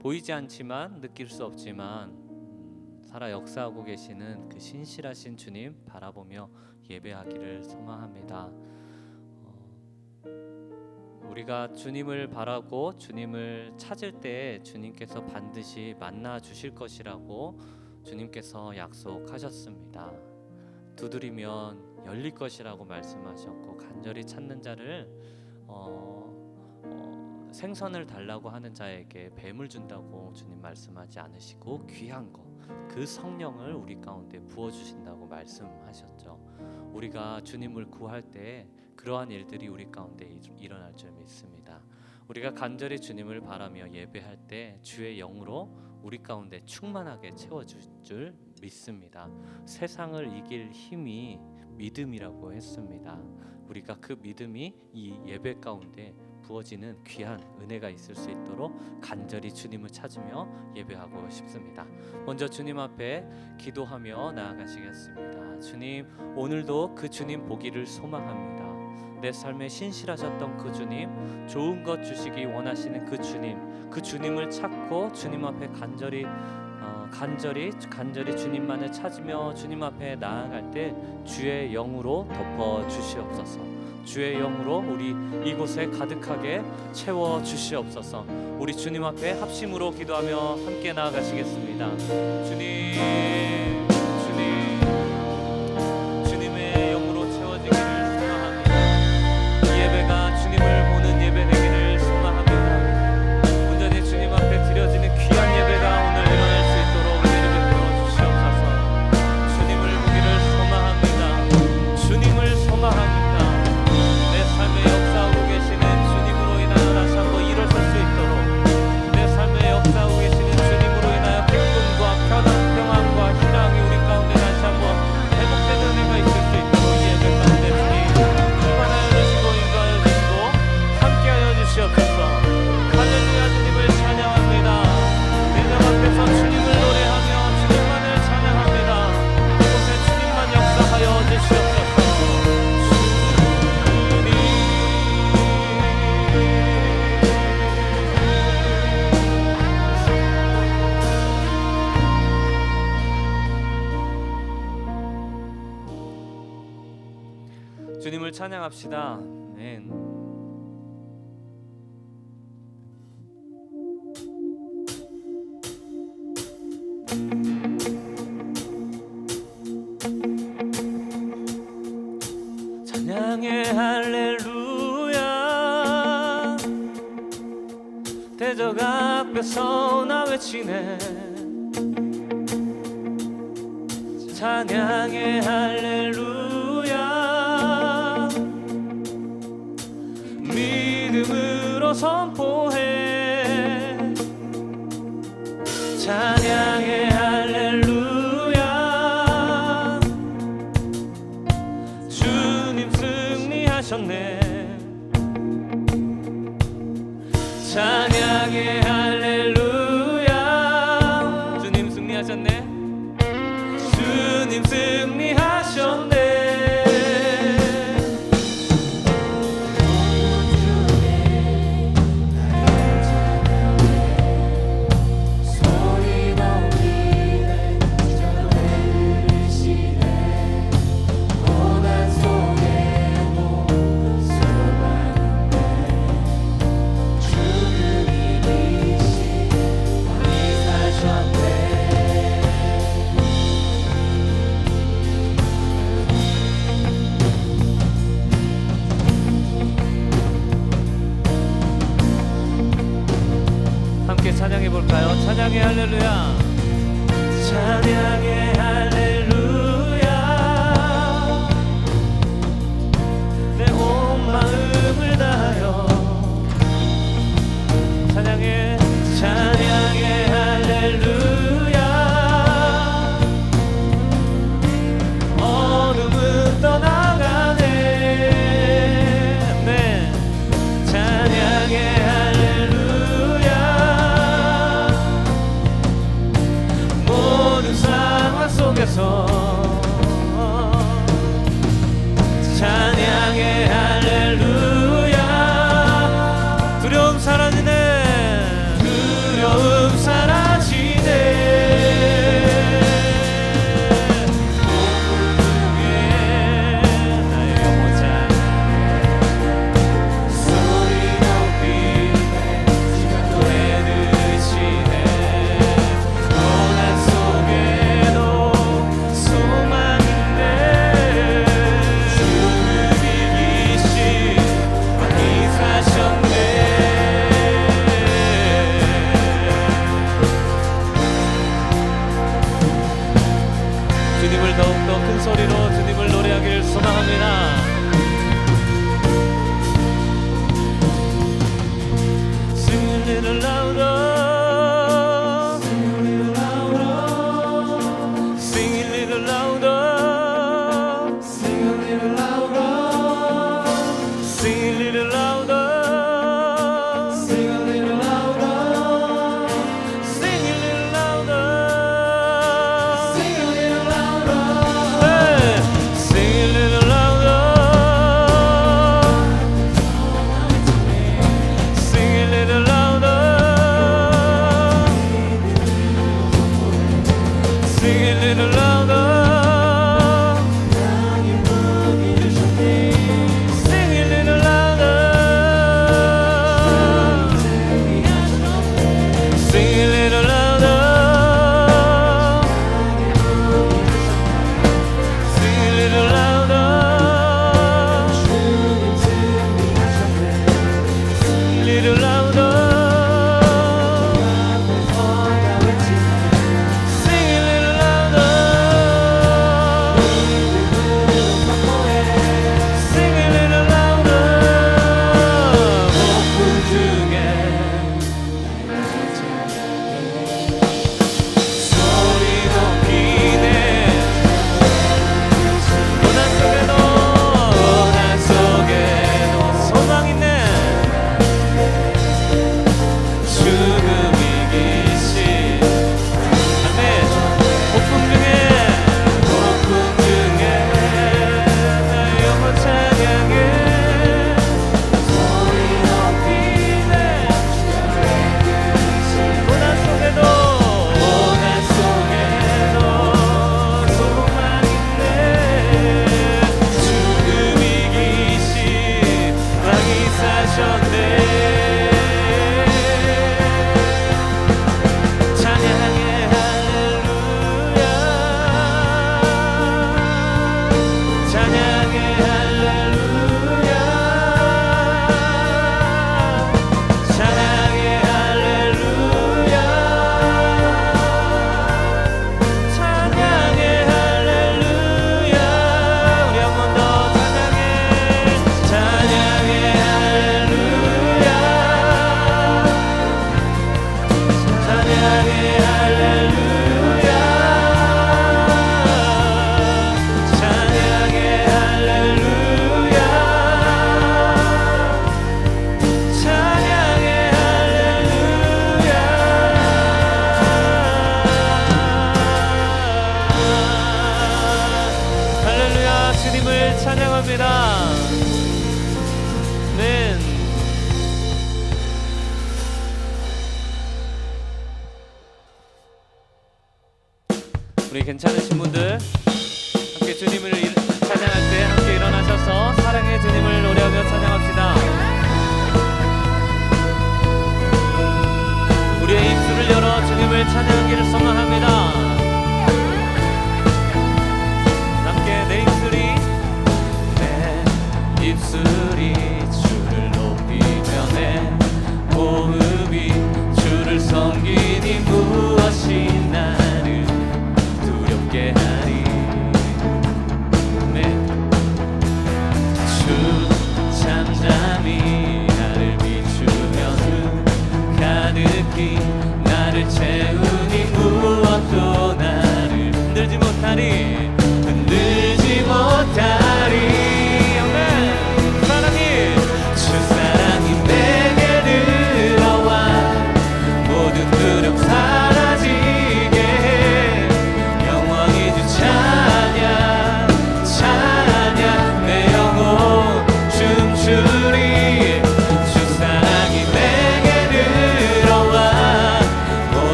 보이지 않지만 느낄 수 없지만 음, 살아 역사하고 계시는 그 신실하신 주님 바라보며 예배하기를 소망합니다. 어, 우리가 주님을 바라고 주님을 찾을 때 주님께서 반드시 만나 주실 것이라고 주님께서 약속하셨습니다. 두드리면 열릴 것이라고 말씀하셨고 간절히 찾는 자를 어, 어, 생선을 달라고 하는 자에게 뱀을 준다고 주님 말씀하지 않으시고 귀한 거 그 성령을 우리 가운데 부어 주신다고 말씀하셨죠. 우리가 주님을 구할 때 그러한 일들이 우리 가운데 일- 일어날 줄 믿습니다. 우리가 간절히 주님을 바라며 예배할 때 주의 영으로 우리 가운데 충만하게 채워 줄 줄 믿습니다. 세상을 이길 힘이 믿음이라고 했습니다. 우리가 그 믿음이 이 예배 가운데 부어지는 귀한 은혜가 있을 수 있도록 간절히 주님을 찾으며 예배하고 싶습니다. 먼저 주님 앞에 기도하며 나아가시겠습니다. 주님, 오늘도 그 주님 보기를 소망합니다. 내 삶에 신실하셨던 그 주님, 좋은 것 주시기 원하시는 그 주님, 그 주님을 찾고 주님 앞에 간절히 어, 간절히 간절히 주님만을 찾으며 주님 앞에 나아갈 때 주의 영으로 덮어 주시옵소서. 주의 영으로 우리 이곳에 가득하게 채워 주시옵소서. 우리 주님 앞에 합심으로 기도하며 함께 나아가시겠습니다. 주님, 주님을 찬양합시다. 아멘. 승리하셨네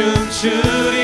춤추리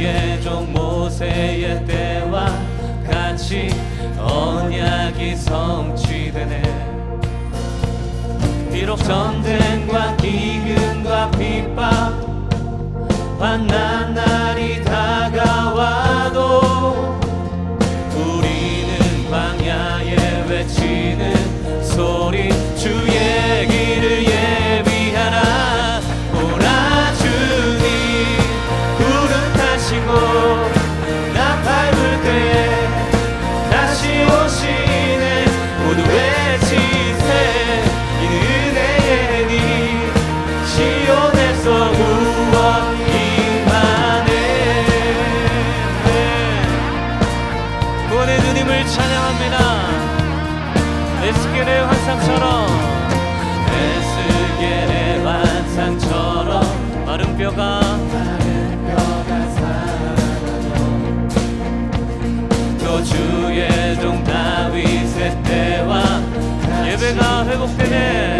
그의 종 모세의 때와 같이 언약이 성취되네. 비록 전쟁과 기근과 핍박 환난 날이 다가와도 우리는 광야에 외치는 소리 주의 뼈가. 많은 주의 종 다윗의 때와 예배가 회복되네.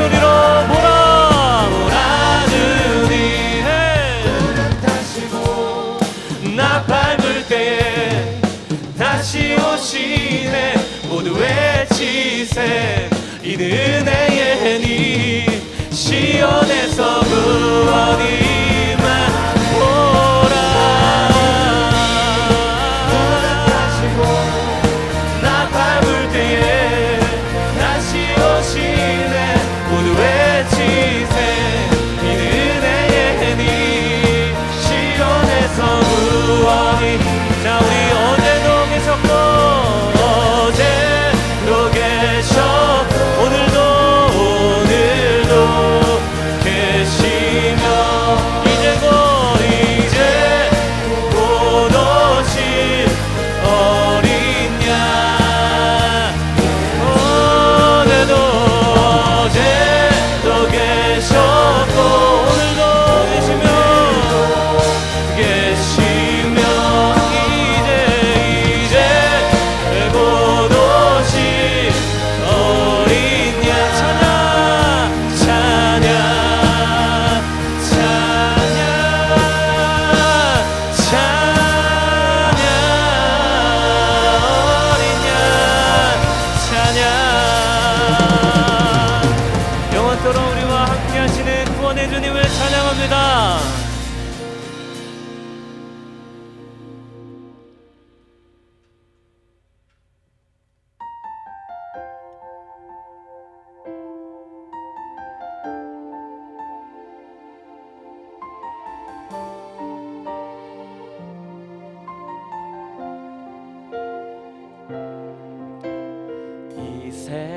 소리로 보라 보라 주님 타시고 나 밟을 때에 다시 오시네. 모두의 지세. 이는 은혜의 니 시온에서 구원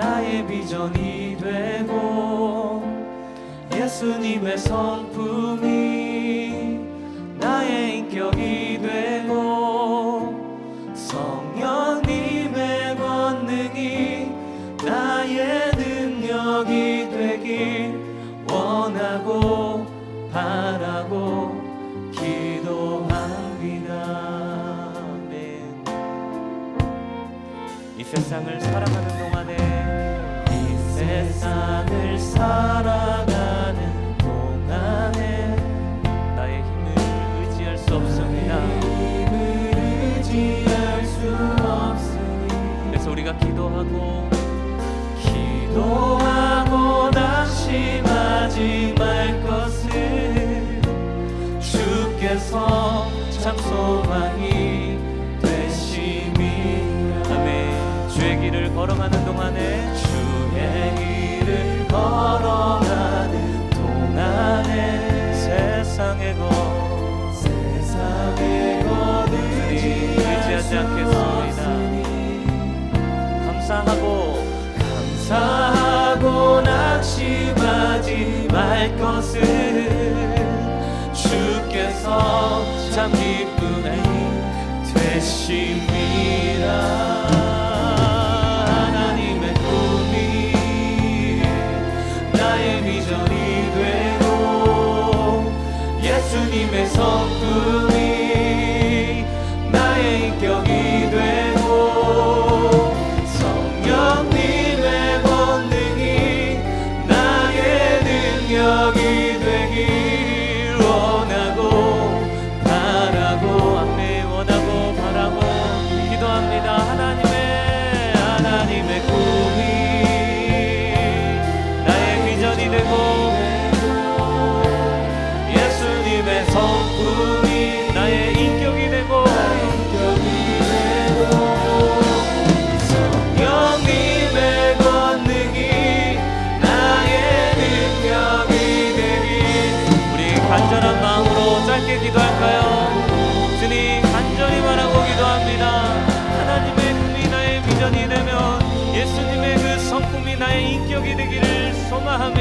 나의 비전이 되고 예수님의 성품이 나의 인격이 되고 성령님의 권능이 나의 능력이 되길 원하고 바라고 기도합니다. 아멘. 이 세상을 살아가는 동안에 이 세상을 살아가는 동안에 나의 힘을 의지할 수 없습니다. 힘을 의지할 수 없으니. 그래서 우리가 기도하고 기도하고 낙심하지 말 것을 주께서 참 소망이 되심이라. 아멘. 주의 길을 걸어가는 동안에 걸어가는 동안에 세상의 것 세상의 것 의지하지 않겠습니다. 감사하고 감사하고 낙심하지 말 것을 주께서 참 기쁨이 되심이라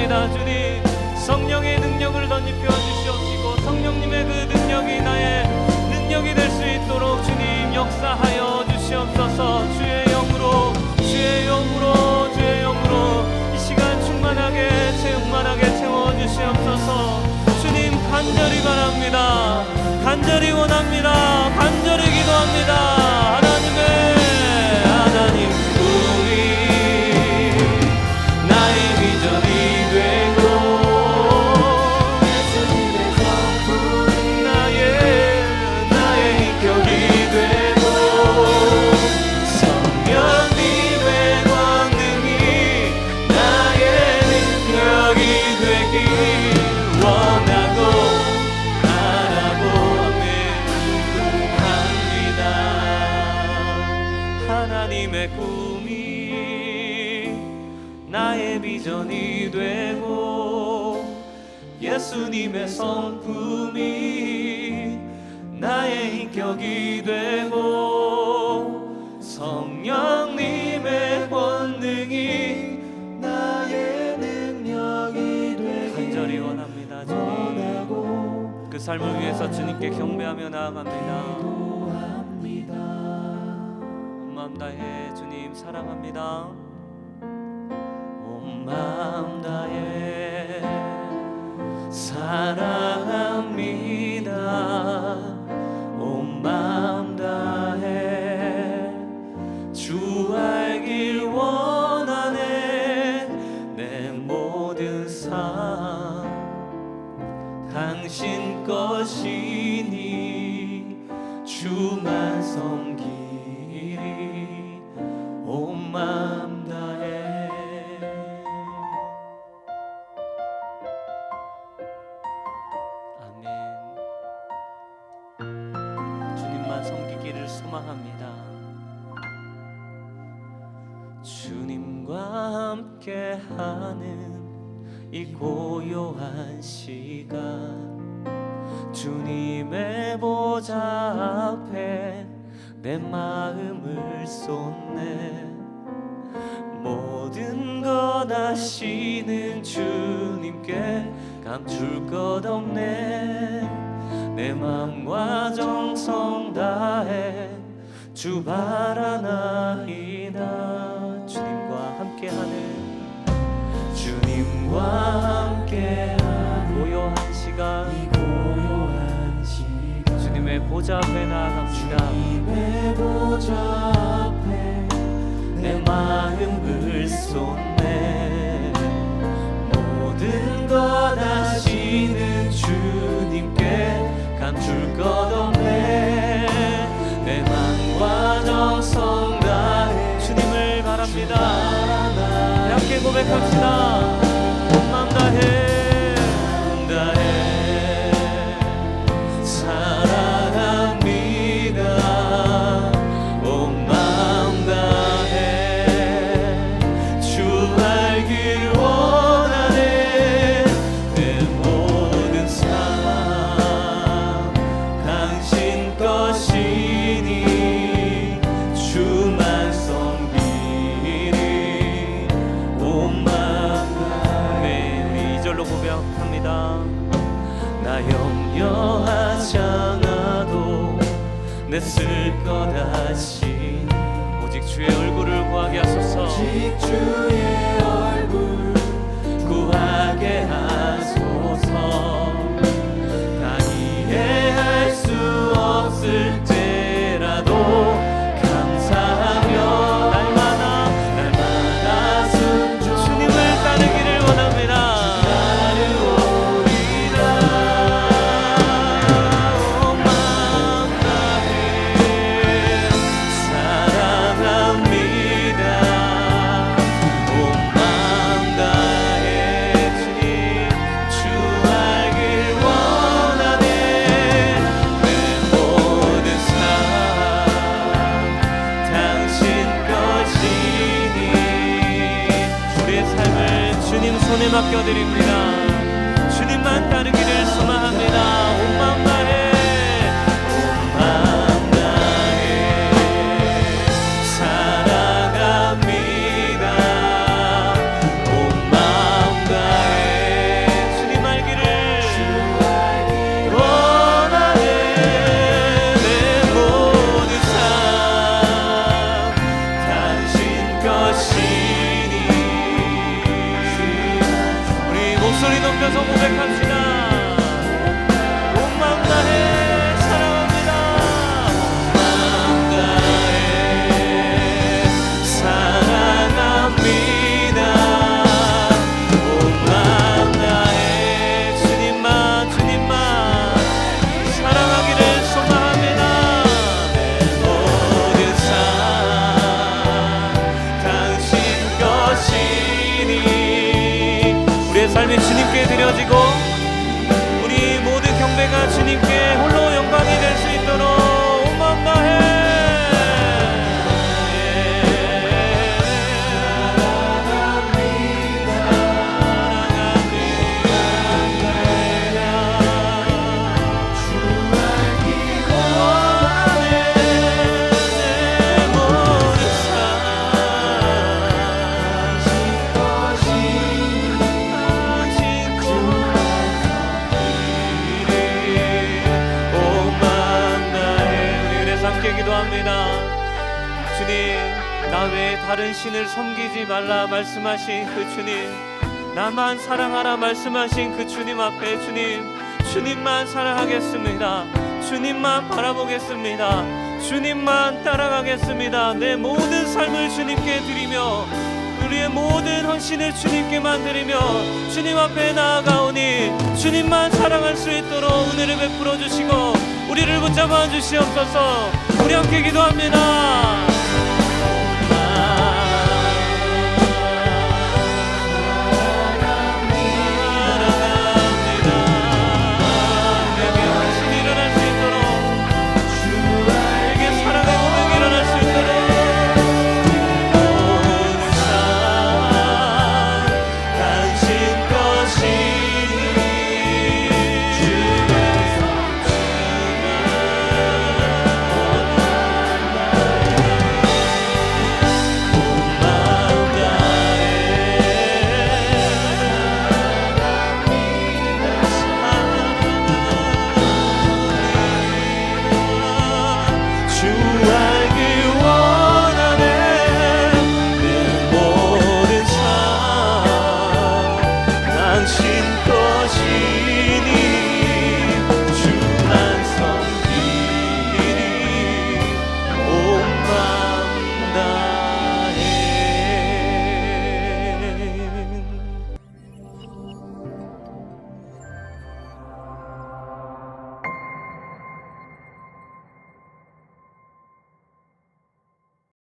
소망합니다 주님 성령의 능력을 덧입혀 주시옵시고 성령님의 그 능력이 나의 능력이 될 수 있도록 주님 역사하여 주시옵소서. 주의 영으로 주의 영으로 주의 영으로 이 시간 충만하게 충만하게 채워 주시옵소서. 주님 간절히 바랍니다. 간절히 원합니다. 간절히 기도합니다 예수님의 성품이 나의 인격이 되고 성령님의 권능이 나의 능력이 되길 간절히 원합니다 주님. 그 삶을 위해서 주님께 경배하며 나아갑니다. 마음 다해 주님 사랑합니다. 온 마음 다해 사랑합니다. 온 마음 없네. 내 마음과 정성 다해 주 바라나이다. 주님과 함께하는 주님과 함께하는 고요한 시간. 이 고요한 시간. 주님의 보좌 앞에 나아갑니다. 주님의 보좌 앞에 내 마음을 쏟네. 모든 것 아시는 감출 것 없네. 내 마음과 정성 다해 주님을 바랍니다. 함께 고백합시다 드려지고 기도합니다. 주님, 나 외에 다른 신을 섬기지 말라 말씀하신 그 주님, 나만 사랑하라 말씀하신 그 주님 앞에 주님, 주님만 사랑하겠습니다. 주님만 바라보겠습니다. 주님만 따라가겠습니다. 내 모든 삶을 주님께 드리며 우리의 모든 헌신을 주님께만 드리며 주님 앞에 나아가오니 주님만 사랑할 수 있도록 은혜를 베풀어 주시고 우리를 붙잡아 주시옵소서. 우리 함께 기도합니다.